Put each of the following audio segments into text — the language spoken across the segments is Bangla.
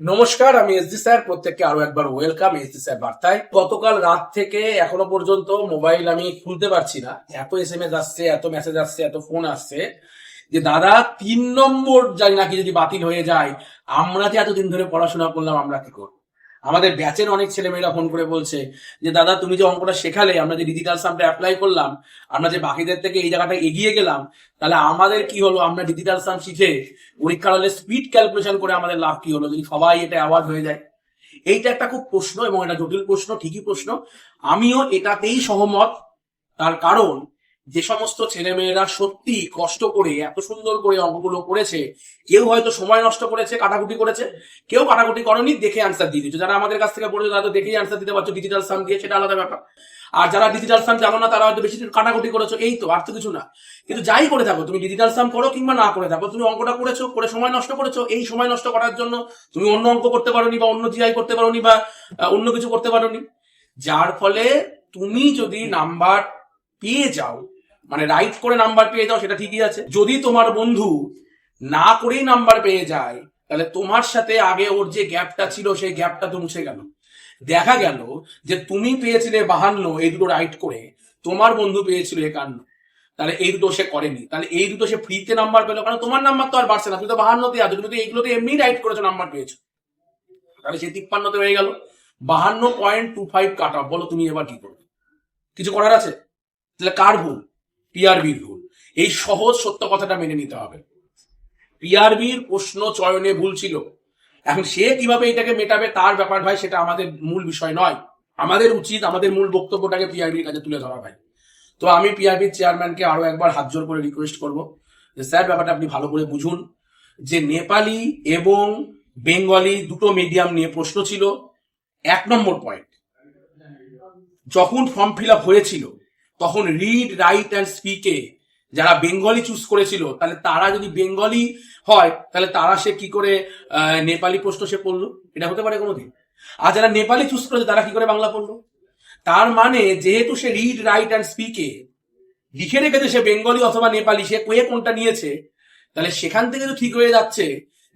নমস্কার, আমি এসডি স্যার, প্রত্যেককে আরও একবার ওয়েলকাম এসডি স্যার বার্তায়। গতকাল রাত থেকে এখনও পর্যন্ত মোবাইল আমি খুলতে পারছি না। এত এস এম এস আসছে, এত মেসেজ আসছে, এত ফোন আসছে যে, দাদা, তিন নম্বর জানি নাকি যদি বাতিল হয়ে যায়, আমরা যে এতদিন ধরে পড়াশোনা করলাম, আমরা কি করব? আমাদের ব্যাচের অনেক ছেলেমেয়েরা ফোন করে বলছে যে, দাদা, তুমি যে অঙ্কটা শেখালে, আমরা যে ডিজিটাল সামটা অ্যাপ্লাই করলাম, আমরা যে বাকিদের থেকে এই জায়গাটা এগিয়ে গেলাম, তাহলে আমাদের কি হলো? আমরা ডিজিটাল সাম শিখে পরীক্ষার হলে স্পিড ক্যালকুলেশন করে আমাদের লাভ কি হলো? যদি সবাই এটা অ্যাওয়ার্ড হয়ে যায়? এইটা একটা খুব প্রশ্ন এবং এটা জটিল প্রশ্ন, ঠিকই প্রশ্ন। আমিও এটাতেই সহমত। তার কারণ যে সমস্ত ছেলেমেয়েরা সত্যি কষ্ট করে, এত সুন্দর করে অঙ্কগুলো করেছে, কেউ হয়তো সময় নষ্ট করেছে, কাটাকুটি করেছে, কেউ কাটাকুটি করেনি, দেখে আনসার দিয়ে দিচ্ছে যারা আমাদের কাছ থেকে পড়েছে, তারা তো দেখেই আনসার দিতে পারছ ডিজিটাল সাম দিয়ে, সেটা আলাদা ব্যাপার। আর যারা ডিজিটাল সাম জানো না, তারা হয়তো বেশি কাটাকুটি করেছ, এই তো, আর তো কিছু না। কিন্তু যাই করে থাকো, তুমি ডিজিটাল সাম করো কিংবা না করে থাকো, তুমি অঙ্কটা করেছ, করে সময় নষ্ট করেছ, এই সময় নষ্ট করার জন্য তুমি অন্য অঙ্ক করতে পারোনি বা অন্য জিআই করতে পারোনি বা অন্য কিছু করতে পারোনি। যার ফলে তুমি যদি নাম্বার পেয়ে যাও মানে রাইট করে নাম্বার পেয়ে যাও, সেটা ঠিকই আছে। যদি তোমার বন্ধু না করেই নাম্বার পেয়ে যায়, তাহলে তোমার সাথে আগে ওর যে গ্যাপটা ছিল, সেই গ্যাপটা তো মুছে গেল। দেখা গেল যে তুমি পেয়েছিলে বাহান্ন, এই দুটো রাইট করে, তোমার বন্ধু পেয়েছিল একান্ন। তাহলে এই দুটো সে করেনি। তাহলে এই দুটো সে ফ্রিতে নাম্বার পেল, কারণ তোমার নাম্বার তো আর বাড়ছে না, তুমি তো বাহান্নতে আছো, তুমি তো এইগুলোতে এমনি রাইট করেছ নাম্বার পেয়েছ। তাহলে সে তিপ্পান্নতে হয়ে গেল। বাহান্ন point two five cut off বলো তুমি এবার কি করবে? কিছু করার আছে? তাহলে কার ভুল? পিআরবির ভুল। এই সহজ সত্য কথাটা মেনে নিতে হবে। পিআরবির প্রশ্ন চয়নে ভুল ছিল। এখন সে কীভাবে এটাকে মেটাবে, তার ব্যাপার ভাই, সেটা আমাদের মূল বিষয় নয়। আমাদের উচিত, আমাদের মূল বক্তব্যটাকে পিআরবির কাছে তুলে ধরা ভাই। তো আমি পিআরবির চেয়ারম্যানকে আরও একবার হাত জোর করে রিকোয়েস্ট করব যে, স্যার, ব্যাপারটা আপনি ভালো করে বুঝুন। যে নেপালি এবং বেঙ্গলি দুটো মিডিয়াম নিয়ে প্রশ্ন ছিল। এক নম্বর পয়েন্ট যখন ফর্ম ফিল আপ হয়েছিল তখন রিড রাইট অ্যান্ড স্পিকে যারা বেঙ্গলি চুজ করেছিল, তাহলে তারা যদি বেঙ্গলি হয়, তাহলে তারা সে কি করে নেপালি প্রশ্ন সে পড়ল? এটা হতে পারে কোনোদিন? আর যারা নেপালি চুজ করেছে, তারা কি করে বাংলা পড়ল? তার মানে যেহেতু সে রিড রাইট অ্যান্ড স্পিকে লিখে রেখেছে সে বেঙ্গলি অথবা নেপালি, সে কোয়ে কোনটা নিয়েছে, তাহলে সেখান থেকে তো ঠিক হয়ে যাচ্ছে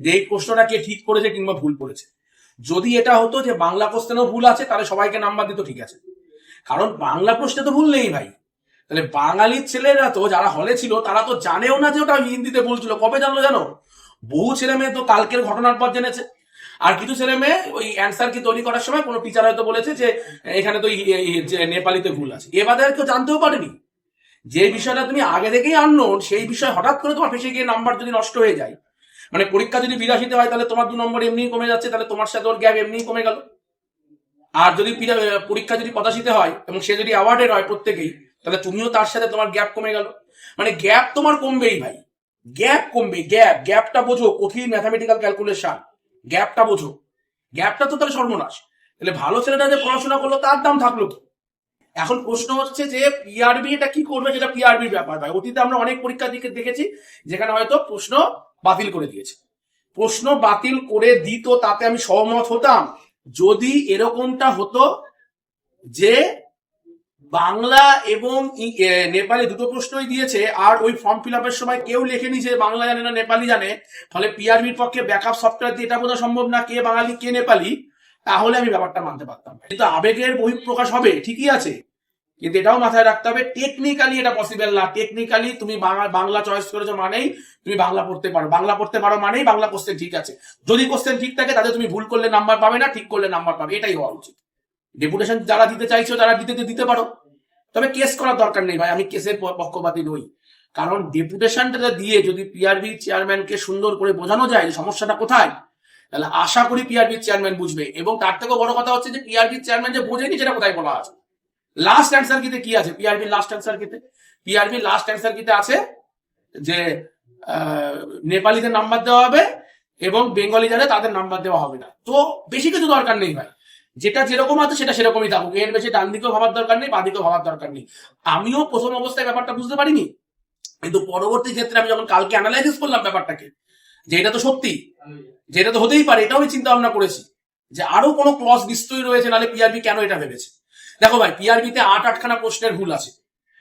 যে এই প্রশ্নটা কে ঠিক করেছে কিংবা ভুল করেছে। যদি এটা হতো যে বাংলা কোশ্চেনও ভুল আছে, তাহলে সবাইকে নাম্বার দিত ঠিক আছে। কারণ বাংলা প্রশ্নে তো ভুল নেই ভাই। তাহলে বাঙালির ছেলেরা তো, যারা হলে ছিল, তারা তো জানেও না যে ওটা হিন্দিতে ভুল ছিল। কবে জানলো জানো? বহু ছেলে মেয়ে তো কালকের ঘটনার পর জেনেছে। আর কিছু ছেলে মেয়ে ওই অ্যান্সার কি তৈরি করার সময় কোনো টিচার হয়তো বলেছে যে, এখানে তো নেপালিতে ভুল আছে। এবারে কেউ জানতেও পারেনি। যে বিষয়টা তুমি আগে থেকেই আননোন সেই বিষয় হঠাৎ করে তোমার ফেসে গিয়ে নাম্বার যদি নষ্ট হয়ে যায় মানে পরীক্ষা যদি বিরাশিতে হয়, তাহলে তোমার দু নম্বর এমনিই কমে যাচ্ছে, তাহলে তোমার সাথে ওর গ্যাপ এমনিই কমে গেল। আর যদি পিরা- পরীক্ষা যদি পঁচাশিতে হয় এবং সে যদি অ্যাওয়ার্ডের হয় প্রত্যেকেই, তাহলে তুমিও তার সাথে তোমার গ্যাপ কমে গেল। মানে গ্যাপ তোমার কমবেই ভাই। গ্যাপ কমবে গ্যাপ গ্যাপটা বোঝো, কঠিন ম্যাথামেটিক্যাল ক্যালকুলেশন গ্যাপটা বোঝো। গ্যাপটা তো তাহলে সর্বনাশ। তাহলে ভালো ছেলেটা যে পড়াশোনা করল, তার দাম থাকল কি? এখন প্রশ্ন হচ্ছে যে পিআরবি এটা কি করবে? যেটা পিআরবির ব্যাপার ভাই। অতীতে আমরা অনেক পরীক্ষা দিকে দেখেছি, যেখানে হয়তো প্রশ্ন বাতিল করে দিয়েছে। প্রশ্ন বাতিল করে দিত, তাতে আমি সহমত হতাম। যদি এরকমটা হতো যে বাংলা এবং নেপালি দুটো প্রশ্নই দিয়েছে, আর ওই ফর্ম ফিল আপের সময় কেউ লেখেনি যে বাংলা জানে না, নেপালি জানে ফলে পিআরবির পক্ষে ব্যাকআপ সফটওয়্যার দিয়ে এটা বোঝা সম্ভব না কে বাঙালি, কে নেপালি, তাহলে আমি ব্যাপারটা মানতে পারতাম কিন্তু আবেগের বহিঃপ্রকাশ হবে, ঠিকই আছে। কিন্তু এটাও মাথায় রাখতে হবে টেকনিক্যালি এটা পসিবল না। টেকনিক্যালি তুমি বাংলা চয়েস করেছ মানেই তুমি বাংলা পড়তে পারো। বাংলা পড়তে পারো মানেই বাংলা কোশ্চেন ঠিক আছে। যদি কোশ্চেন ঠিক থাকে, তাতে তুমি ভুল করলে নাম্বার পাবে না, ঠিক করলে নাম্বার পাবে। এটাই হওয়া উচিত। ডেপুটেশন যারা দিতে চাইছো, তারা দিতে দিতে পারো। তবে কেস করার দরকার নেই ভাই, আমি কেসের পক্ষপাতী নই। কারণ ডেপুটেশনটা দিয়ে যদি পিআরবি চেয়ারম্যানকে সুন্দর করে বোঝানো যায় সমস্যাটা কোথায়, তাহলে আশা করি পিআরবি চেয়ারম্যান বুঝবে। এবং তার থেকেও বড় কথা হচ্ছে যে পিআরবি চেয়ারম্যান যে বোঝেনি, সেটা কোথায় বলা আছে? লাস্ট অ্যান্সার কিতে কি আছে? পিআরবি লাস্ট অ্যান্সার কিতে? পিআরবি লাস্ট অ্যান্সার কিতে আছে? যে নেপালিদের নাম্বার দেওয়া হবে এবং বেঙ্গলি যারা তাদের নাম্বার দেওয়া হবে না। তো বেশি কিছু দরকার নেই ভাই। যেটা যেরকম আছে সেটা সেরকমই থাকুক। এর বেশি ডান দিকেও ভাবার দরকার নেই, বাঁ দিকেও ভাবার দরকার নেই। আমিও প্রথম অবস্থায় ব্যাপারটা বুঝতে পারিনি। কিন্তু পরবর্তী ক্ষেত্রে আমি যখন কালকে অ্যানালাইসিস করলাম ব্যাপারটাকে, যে এটা তো সত্যি, যে এটা তো হতেই পারে, এটাও আমি চিন্তা ভাবনা করেছি। যে আরও কোনো ক্লস নিশ্চয়ই রয়েছে, নাহলে পিআরবি কেন এটা ভেবেছে? দেখো ভাই পিআরবিতে আট আটখানা প্রশ্নের ভুল আছে।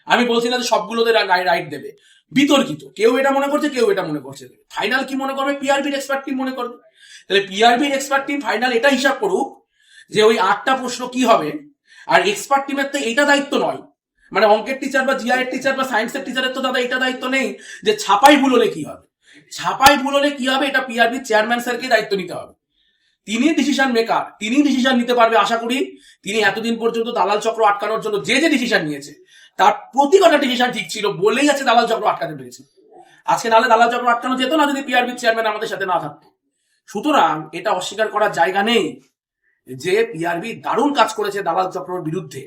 আমি বলছি না যে সবগুলোতে রাইট দেবে। বিতর্কিত। কেউ এটা মনে করছে, কেউ এটা মনে করছে ফাইনাল কি মনে করবে? পিআরবির এক্সপার্ট টিম মনে করবে। তাহলে পিআরবির এক্সপার্ট টিম ফাইনাল এটা হিসাব করুক যে ওই আটটা প্রশ্ন কি হবে। আর এক্সপার্ট টিমের তো এটা দায়িত্ব নয়। মানে অঙ্কের টিচার বা জিআই এর টিচার বা সায়েন্সের টিচারের তো দাদা এটা দায়িত্ব নেই যে ছাপাই ভুল হলে কি হবে। ছাপাই ভুল হলে কি হবে? এটা পিআরবি চেয়ারম্যান স্যারকে দায়িত্ব নিতে হবে। তিনি ডিসিশন মেকার তিনি ডিসিশন নিতে পারবে আশা করি। তিনি এতদিন পর্যন্ত দালাল চক্র আটকানোর জন্য যে যে ডিসিশন নিয়েছে, তার প্রতি কটা ডিসিশন ঠিক ছিল বলেই আছে দালাল চক্র আটকাতে পেরেছে। আজকে নাহলে দালাল চক্র আটকানো যেত না যদি পিআরবি চেয়ারম্যান আমাদের সাথে না থাকতো। সুতরাং এটা অস্বীকার করার জায়গা নেই যে পিআরবি দারুণ কাজ করেছে দালাল চক্রের বিরুদ্ধে।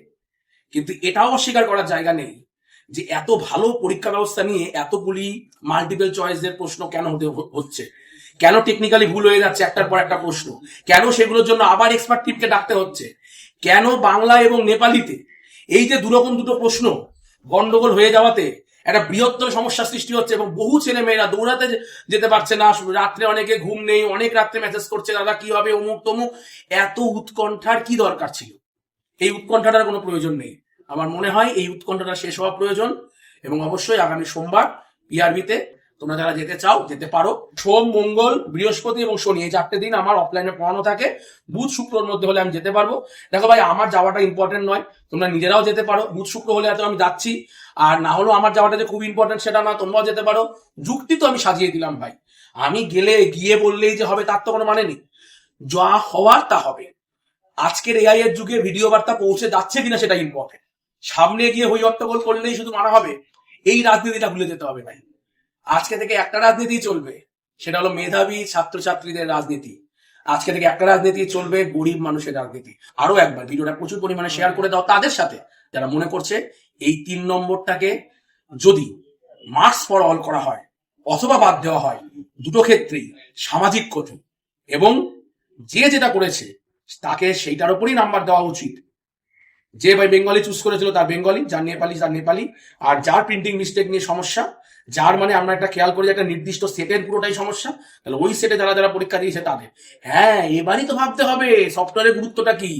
কিন্তু এটাও অস্বীকার করার জায়গা নেই যে এত ভালো পরীক্ষা ব্যবস্থা নিয়ে এতগুলি মাল্টিপল চয়েসের প্রশ্ন কেন হতে হচ্ছে। কেন টেকনিক্যালি ভুল হয়ে যাচ্ছে একটার পর একটা প্রশ্ন? কেন সেগুলোর জন্য আবার এক্সপার্ট টিমকে ডাকতে হচ্ছে? কেন বাংলা এবং নেপালিতে এই যে দুরকম দুটো প্রশ্ন গন্ডগোল হয়ে যাওয়াতে একটা বৃহত্তর সমস্যা সৃষ্টি হচ্ছে এবং বহু ছেলে মেয়েরা দৌড়াতে যেতে পারছে না, রাত্রে অনেকে ঘুম নেই, অনেক রাত্রে মেসেজ করছে, দাদা, কি হবে? অমুক, তমুক? এত উৎকণ্ঠার কি দরকার ছিল? এই উৎকণ্ঠাটার কোনো প্রয়োজন নেই। আমার মনে হয় এই উৎকণ্ঠাটা শেষ হওয়া প্রয়োজন এবং অবশ্যই আগামী সোমবার পিআরবিতে তোমরা যারা যেতে চাও, যেতে পারো। সোম, মঙ্গল, বৃহস্পতি এবং শনি, এই চারটে দিন আমার অফলাইনে পড়ানো থাকে। বুধ শুক্রর মধ্যে হলে আমি যেতে পারব। দেখো ভাই, আমার যাওয়াটা ইম্পর্টেন্ট নয়। তোমরা নিজেরাও যেতে পারো। বুধ, শুক্র হলে এত আমি যাচ্ছি। আর না হলেও আমার যাওয়াটা যে খুব ইম্পর্টেন্ট সেটা না, তোমরাও যেতে পারো। যুক্তি তো আমি সাজিয়ে দিলাম ভাই। আমি গেলে গিয়ে বললেই যে হবে, তার তো কোনো মানে নেই। যা হওয়ার তা হবে। আজকের এআই এর যুগে ভিডিও বার্তা পৌঁছে যাচ্ছে কিনা সেটা ইম্পর্টেন্ট সামনে গিয়ে হই হট্টগোল করলেই শুধু মানা হবে। এই রাজনীতিটা ভুলে যেতে হবে ভাই। আজকে থেকে একটা রাজনীতি চলবে, সেটা হলো মেধাবী ছাত্রছাত্রীদের রাজনীতি। আজকে থেকে একটা রাজনীতি চলবে, গরিব মানুষের রাজনীতি। আরও একবার ভিডিওটা প্রচুর পরিমাণে শেয়ার করে দাও তাদের সাথে, যারা মনে করছে এই তিন নম্বরটাকে যদি মার্কস ফর অল করা হয়, অথবা বাদ দেওয়া হয়, দুটো ক্ষেত্রেই, সামাজিক ক্ষতি। এবং যে যেটা করেছে, তাকে সেইটার উপরই নাম্বার দেওয়া উচিত। যে ভাই বেঙ্গলি চুজ করেছিল তার বেঙ্গলি যার নেপালি তার নেপালি আর যার প্রিন্টিং মিস্টেক নিয়ে সমস্যা, যার মানে আমরা একটা খেয়াল করি একটা নির্দিষ্ট সেটের পুরোটাই সমস্যা, তাহলে ওই সেটে যারা যারা পরীক্ষা দিয়েছে তাদের। হ্যাঁ এবারই তো ভাবতে হবে সফটওয়্যারের গুরুত্বটা কি?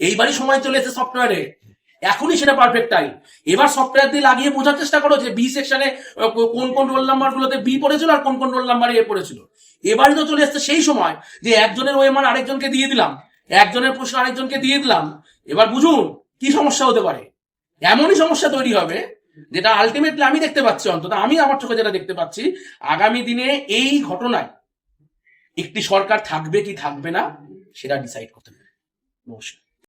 এইবারই সময় চলে এসেছে সফটওয়্যারে এখনই সেটা পারফেক্ট টাইম এবার সফটওয়্যার দিয়ে লাগিয়ে বোঝার চেষ্টা করো যে বি সেকশনে কোন কোন রোল নাম্বার গুলোতে বি পড়েছিল আর কোন কোন রোল নাম্বারে এ পড়েছিল। এবারই তো চলে এসেছে সেই সময় যে একজনের ওয়েমান আরেকজনকে দিয়ে দিলাম। একজনের প্রশ্ন আরেকজনকে দিয়ে দিলাম। এবার বুঝুন কি সমস্যা হতে পারে? এমনই সমস্যা তৈরি হবে, যেটা আলটিমেটলি আমি দেখতে পাচ্ছি অন্তত, আমি আমার চোখে যেটা দেখতে পাচ্ছি, আগামী দিনে এই ঘটনায় একটি সরকার থাকবে কি থাকবে না, সেটা ডিসাইড করতে পারে নমস্কার।